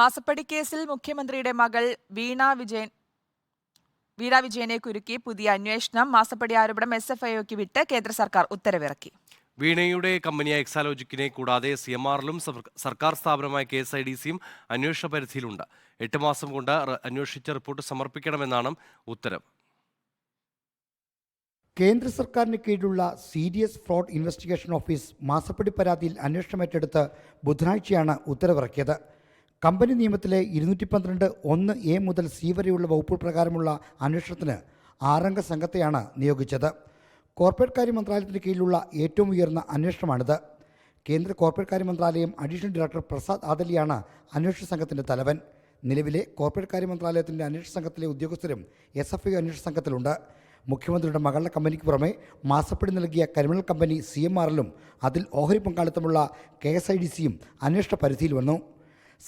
മാസപ്പടി കേസിൽ മുഖ്യമന്ത്രിയുടെ മകൾ വീണ വിജയൻ വീണ വിജയനെ കുരുക്കി പുതിയ അന്വേഷണം. മാസപ്പടി ആരോപണം എസ് എഫ് ഐഒക്ക് വിട്ട് കേന്ദ്ര സർക്കാർ ഉത്തരവിറക്കി. വീണയുടെ കമ്പനിയായ എക്സാലോജിക്കിനെ കൂടാതെ സി എം ആറിലും സർക്കാർ സ്ഥാപനമായ കെ എസ് ഐ ഡി സിയും അന്വേഷണ പരിധിയിലുണ്ട്. എട്ട് മാസം കൊണ്ട് അന്വേഷിച്ച റിപ്പോർട്ട് സമർപ്പിക്കണമെന്നാണ് ഉത്തരവ് കേന്ദ്ര സർക്കാരിന് കീഴിലുള്ള സീരിയസ് ഫ്രോഡ് ഇൻവെസ്റ്റിഗേഷൻ ഓഫീസ് മാസപ്പടി പരാതിയിൽ അന്വേഷണം ഏറ്റെടുത്ത് ബുധനാഴ്ചയാണ് ഉത്തരവിറക്കിയത്. കമ്പനി നിയമത്തിലെ ഇരുന്നൂറ്റി പന്ത്രണ്ട് ഒന്ന് എ മുതൽ സി വരെയുള്ള വകുപ്പ് പ്രകാരമുള്ള അന്വേഷണത്തിന് ആറംഗ സംഘത്തെയാണ് നിയോഗിച്ചത്. കോർപ്പറേറ്റ് കാര്യ മന്ത്രാലയത്തിന് കീഴിലുള്ള ഏറ്റവും ഉയർന്ന അന്വേഷണമാണിത്. കേന്ദ്ര കോർപ്പറേറ്റ് കാര്യ മന്ത്രാലയം അഡീഷണൽ ഡയറക്ടർ പ്രസാദ് ആദലിയാണ് അന്വേഷണ സംഘത്തിന്റെ തലവൻ. നിലവിലെ കോർപ്പറേറ്റ് കാര്യ മന്ത്രാലയത്തിന്റെ അന്വേഷണ സംഘത്തിലെ ഉദ്യോഗസ്ഥരും എസ് എഫ് ഐ അന്വേഷണ സംഘത്തിലുണ്ട്. മുഖ്യമന്ത്രിയുടെ മകളുടെ കമ്പനിക്ക് പുറമെ മാസപ്പടി നൽകിയ കരിമണൽ കമ്പനി സി എം ആറിലും അതിൽ ഓഹരി പങ്കാളിത്തമുള്ള കെ എസ് ഐ ഡി സിയും അന്വേഷണ പരിധിയിൽ വന്നു.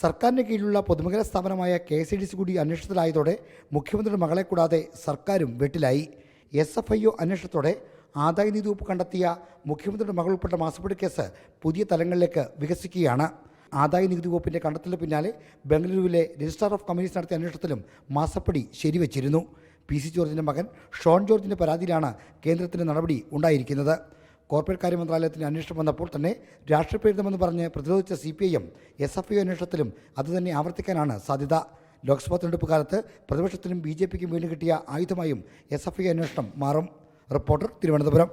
സർക്കാരിന് കീഴിലുള്ള പൊതുമേഖലാ സ്ഥാപനമായ K S I D C കൂടി അന്വേഷണത്തിലായതോടെ മുഖ്യമന്ത്രിയുടെ മകളെ കൂടാതെ സർക്കാരും വെട്ടിലായി. എസ് എഫ് ഐ ഒ അന്വേഷണത്തോടെ ആദായ നികുതി വകുപ്പ് കണ്ടെത്തിയ മുഖ്യമന്ത്രിയുടെ മകൾ ഉൾപ്പെട്ട മാസപ്പടി കേസ് പുതിയ തലങ്ങളിലേക്ക് വികസിക്കുകയാണ്. ആദായ നികുതി വകുപ്പിന്റെ കണ്ടെത്തലിന് പിന്നാലെ ബംഗളൂരുവിലെ രജിസ്ട്രാർ ഓഫ് കമ്പനീസ് നടത്തിയ അന്വേഷണത്തിലും മാസപ്പടി ശരിവച്ചിരുന്നു. പി സി ജോർജിന്റെ മകൻ ഷോൺ ജോർജിന്റെ പരാതിയിലാണ് കേന്ദ്രത്തിന്റെ നടപടി ഉണ്ടായിരിക്കുന്നത്. കോർപ്പറേറ്റ് കാര്യ മന്ത്രാലയത്തിന് അന്വേഷണം വന്നപ്പോൾ തന്നെ രാഷ്ട്രീയപ്രേരിതമെന്ന് പറഞ്ഞ് പ്രതിരോധിച്ച C P I M S F I അന്വേഷണത്തിലും അതുതന്നെ ആവർത്തിക്കാനാണ് സാധ്യത. ലോക്സഭാ തെരഞ്ഞെടുപ്പ് കാലത്ത് പ്രതിപക്ഷത്തിനും ബി ജെ പിക്കും വീണ്ടും കിട്ടിയ ആയുധമായും എസ് എഫ് ഐ അന്വേഷണം മാറും. റിപ്പോർട്ടർ തിരുവനന്തപുരം.